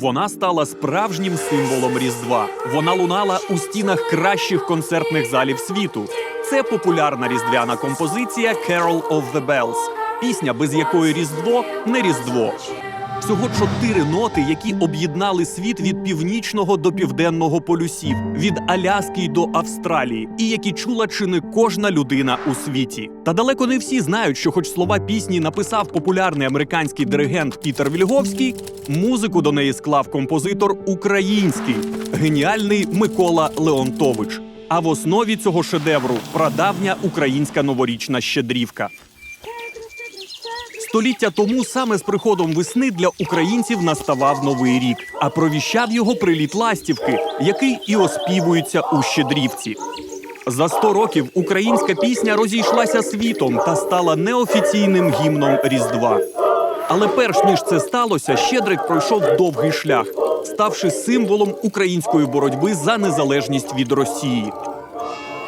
Вона стала справжнім символом Різдва. Вона лунала у стінах кращих концертних залів світу. Це популярна різдвяна композиція «Carol of the Bells», пісня, без якої Різдво не Різдво. Всього чотири ноти, які об'єднали світ від північного до південного полюсів, від Аляски до Австралії, і які чула чи не кожна людина у світі. Та далеко не всі знають, що, хоч слова пісні написав популярний американський диригент Пітер Вільговський, музику до неї склав композитор український, геніальний Микола Леонтович. А в основі цього шедевру прадавня українська новорічна щедрівка. Століття тому саме з приходом весни для українців наставав новий рік, а провіщав його приліт ластівки, який і оспівується у щедрівці. За 100 років українська пісня розійшлася світом та стала неофіційним гімном Різдва. Але перш ніж це сталося, Щедрик пройшов довгий шлях, ставши символом української боротьби за незалежність від Росії.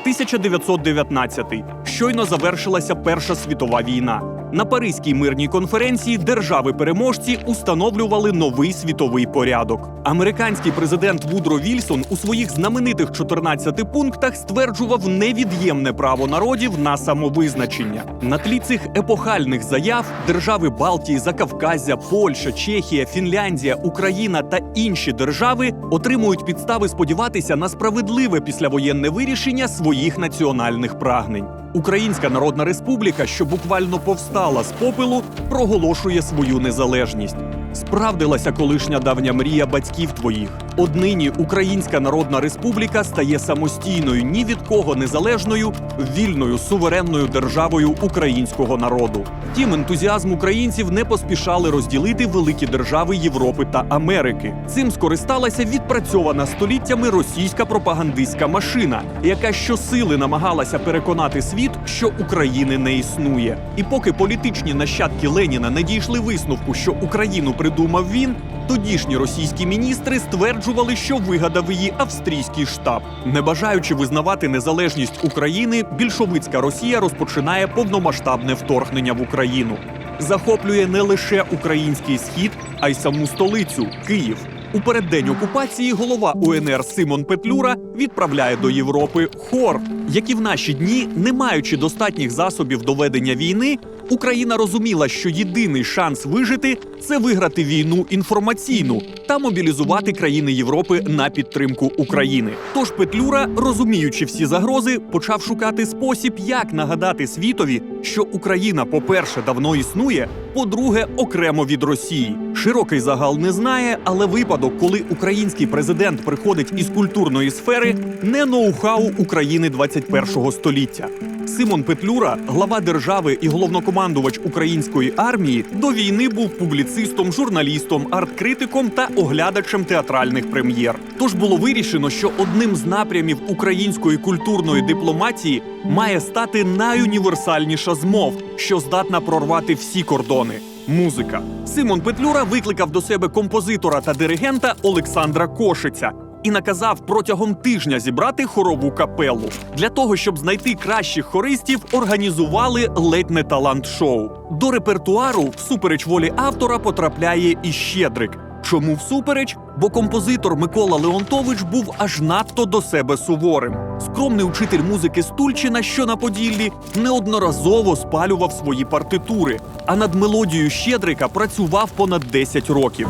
1919 щойно завершилася Перша світова війна. На Паризькій мирній конференції держави-переможці установлювали новий світовий порядок. Американський президент Вудро Вільсон у своїх знаменитих 14 пунктах стверджував невід'ємне право народів на самовизначення. На тлі цих епохальних заяв держави Балтії, Закавказя, Польща, Чехія, Фінляндія, Україна та інші держави отримують підстави сподіватися на справедливе післявоєнне вирішення своїх національних прагнень. Українська Народна Республіка, що буквально повстала з попелу, проголошує свою незалежність. Справдилася колишня давня мрія батьків твоїх. Однині Українська Народна Республіка стає самостійною, ні від кого незалежною, вільною суверенною державою українського народу. Втім, ентузіазм українців не поспішали розділити великі держави Європи та Америки. Цим скористалася відпрацьована століттями російська пропагандистська машина, яка щосили намагалася переконати світ, що України не існує. І поки політичні нащадки Леніна не дійшли висновку, що Україну придумав він, тодішні російські міністри стверджували, що вигадав її австрійський штаб. Не бажаючи визнавати незалежність України, більшовицька Росія розпочинає повномасштабне вторгнення в Україну. Захоплює не лише український схід, а й саму столицю Київ. У переддень окупації голова УНР Симон Петлюра відправляє до Європи хор, як і в наші дні, не маючи достатніх засобів до ведення війни, Україна розуміла, що єдиний шанс вижити це виграти війну інформаційну та мобілізувати країни Європи на підтримку України. Тож Петлюра, розуміючи всі загрози, почав шукати спосіб, як нагадати світові, що Україна, по-перше, давно існує, по-друге, окремо від Росії. Широкий загал не знає, але випадок, коли український президент приходить із культурної сфери, не ноу-хау України 21-го століття. Симон Петлюра, глава держави і головнокомандувач української армії, до війни був публіцистом, журналістом, арт-критиком та оглядачем театральних прем'єр. Тож було вирішено, що одним з напрямів української культурної дипломатії має стати найуніверсальніша з мов, що здатна прорвати всі кордони. Музика. Симон Петлюра викликав до себе композитора та диригента Олександра Кошиця і наказав протягом тижня зібрати хорову капелу. Для того, щоб знайти кращих хористів, організували ледь не талант-шоу. До репертуару, всупереч волі автора, потрапляє і Щедрик. Чому всупереч? Бо композитор Микола Леонтович був аж надто до себе суворим. Скромний учитель музики Стульчина, що на Поділлі, неодноразово спалював свої партитури, а над мелодією Щедрика працював понад 10 років.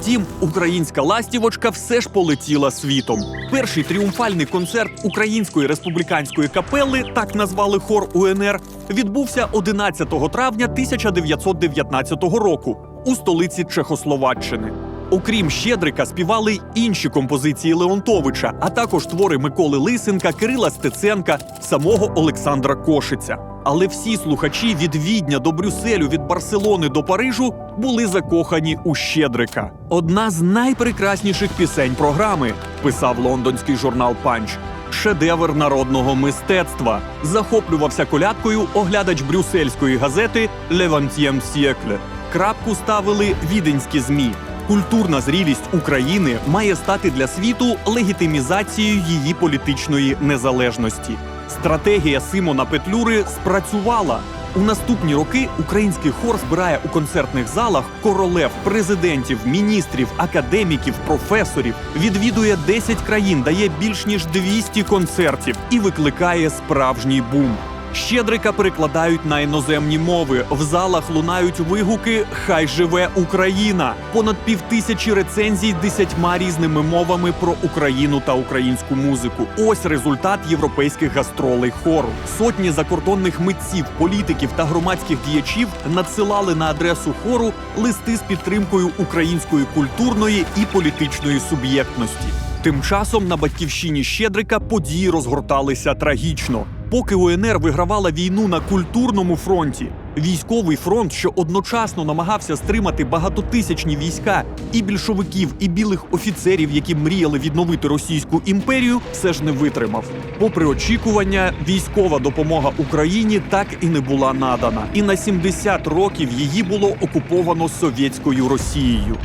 Втім, українська ластівочка все ж полетіла світом. Перший тріумфальний концерт Української республіканської капели, так назвали хор УНР, відбувся 11 травня 1919 року у столиці Чехословаччини. Окрім Щедрика, співали й інші композиції Леонтовича, а також твори Миколи Лисенка, Кирила Стеценка, самого Олександра Кошиця. Але всі слухачі від Відня до Брюсселю, від Барселони до Парижу були закохані у Щедрика. Одна з найпрекрасніших пісень програми, писав лондонський журнал Панч. Шедевр народного мистецтва захоплювався колядкою оглядач брюссельської газети «Левантьєм Сєкле». Крапку ставили віденські змі. Культурна зрілість України має стати для світу легітимізацією її політичної незалежності. Стратегія Симона Петлюри спрацювала. У наступні роки український хор збирає у концертних залах королев, президентів, міністрів, академіків, професорів, відвідує 10 країн, дає більш ніж 200 концертів і викликає справжній бум. Щедрика перекладають на іноземні мови. В залах лунають вигуки Хай живе Україна! Понад півтисячі рецензій десятьма різними мовами про Україну та українську музику. Ось результат європейських гастролей хору. Сотні закордонних митців, політиків та громадських діячів надсилали на адресу хору листи з підтримкою української культурної і політичної суб'єктності. Тим часом на батьківщині Щедрика події розгорталися трагічно. Поки УНР вигравала війну на культурному фронті, військовий фронт, що одночасно намагався стримати багатотисячні війська і більшовиків, і білих офіцерів, які мріяли відновити Російську імперію, все ж не витримав. Попри очікування, військова допомога Україні так і не була надана, і на 70 років її було окуповано совєтською Росією.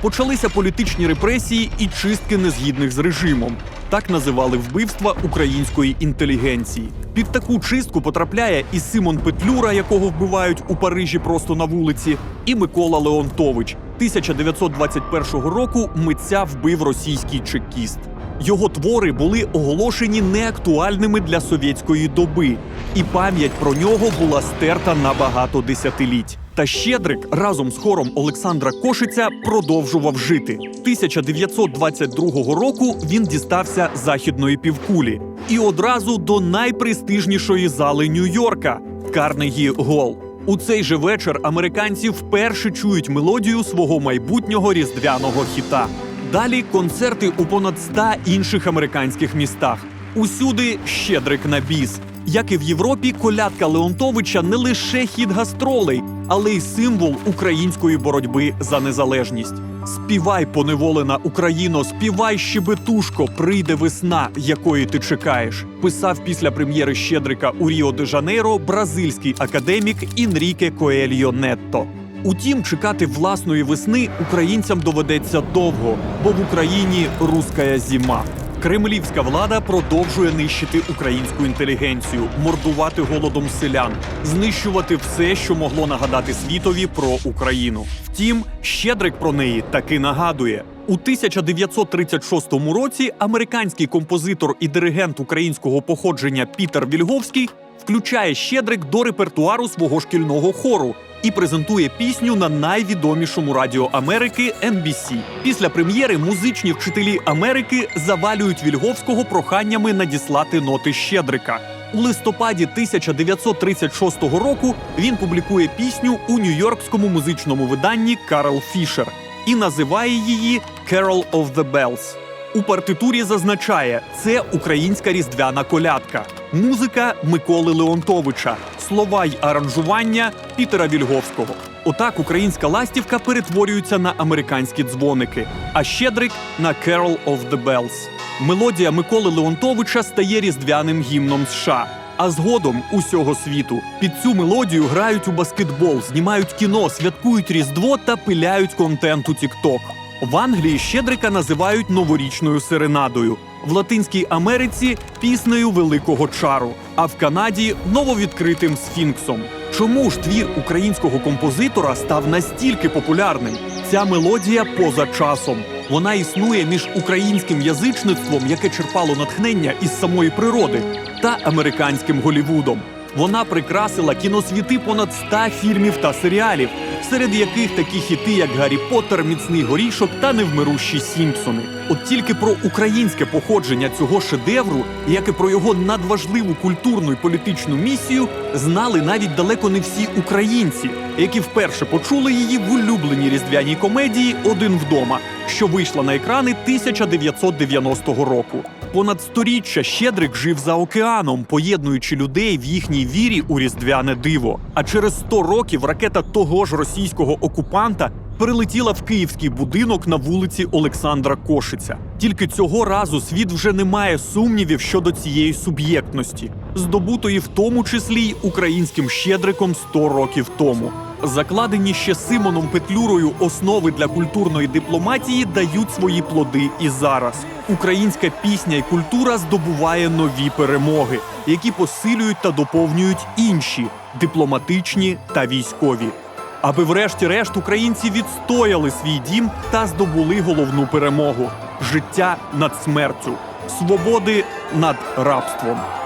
Почалися політичні репресії і чистки незгідних з режимом. Так називали вбивства української інтелігенції. Під таку чистку потрапляє і Симон Петлюра, якого вбивають у Парижі просто на вулиці, і Микола Леонтович. 1921 року митця вбив російський чекіст. Його твори були оголошені неактуальними для совєтської доби, і пам'ять про нього була стерта на багато десятиліть. Та Щедрик разом з хором Олександра Кошиця продовжував жити. 1922 року він дістався західної півкулі і одразу до найпрестижнішої зали Нью-Йорка Карнегі Гол. У цей же вечір американці вперше чують мелодію свого майбутнього різдвяного хіта. Далі концерти у понад 100 інших американських містах. Усюди щедрик на біс. Як і в Європі, колядка Леонтовича не лише хід гастролей, але й символ української боротьби за незалежність. Співай, поневолена Україно, співай щебетушко, прийде весна, якої ти чекаєш. Писав після прем'єри Щедрика у Ріо де Жанейро бразильський академік Інріке Коельо Нетто. Утім, чекати власної весни українцям доведеться довго, бо в Україні руская зима. Кремлівська влада продовжує нищити українську інтелігенцію, мордувати голодом селян, знищувати все, що могло нагадати світові про Україну. Втім, Щедрик про неї таки нагадує. У 1936 році американський композитор і диригент українського походження Пітер Вільговський включає Щедрик до репертуару свого шкільного хору і презентує пісню на найвідомішому радіо Америки NBC. Після прем'єри музичні вчителі Америки завалюють Вільговського проханнями надіслати ноти Щедрика. У листопаді 1936 року він публікує пісню у нью-йоркському музичному виданні Карл Фішер і називає її «Carol of the Bells». У партитурі зазначає, це українська різдвяна колядка, музика Миколи Леонтовича, слова й аранжування Пітера Вільговського. Отак українська ластівка перетворюється на американські дзвоники, а щедрик на «Carol of the Bells». Мелодія Миколи Леонтовича стає різдвяним гімном США. А згодом усього світу під цю мелодію грають у баскетбол, знімають кіно, святкують різдво та пиляють контент у TikTok. В Англії щедрика називають новорічною серенадою, в Латинській Америці піснею великого чару, а в Канаді нововідкритим сфінксом. Чому ж твір українського композитора став настільки популярним? Ця мелодія поза часом. Вона існує між українським язичництвом, яке черпало натхнення із самої природи, та американським Голівудом. Вона прикрасила кіносвіти понад 100 фільмів та серіалів, серед яких такі хіти, як Гаррі Поттер, Міцний горішок та Невмирущі Сімпсони. От тільки про українське походження цього шедевру, як і про його надважливу культурну і політичну місію, знали навіть далеко не всі українці, які вперше почули її в улюбленій різдвяній комедії Один вдома, що вийшла на екрани 1990 року. Понад сторіччя Щедрик жив за океаном, поєднуючи людей в їхній вірі у різдвяне диво. А через 100 років ракета того ж російського окупанта прилетіла в київський будинок на вулиці Олександра Кошиця. Тільки цього разу світ вже не має сумнівів щодо цієї суб'єктності, здобутої в тому числі й українським щедриком 100 років тому. Закладені ще Симоном Петлюрою основи для культурної дипломатії дають свої плоди і зараз. Українська пісня і культура здобуває нові перемоги, які посилюють та доповнюють інші дипломатичні та військові. Аби врешті-решт українці відстояли свій дім та здобули головну перемогу життя над смертю, свободи над рабством.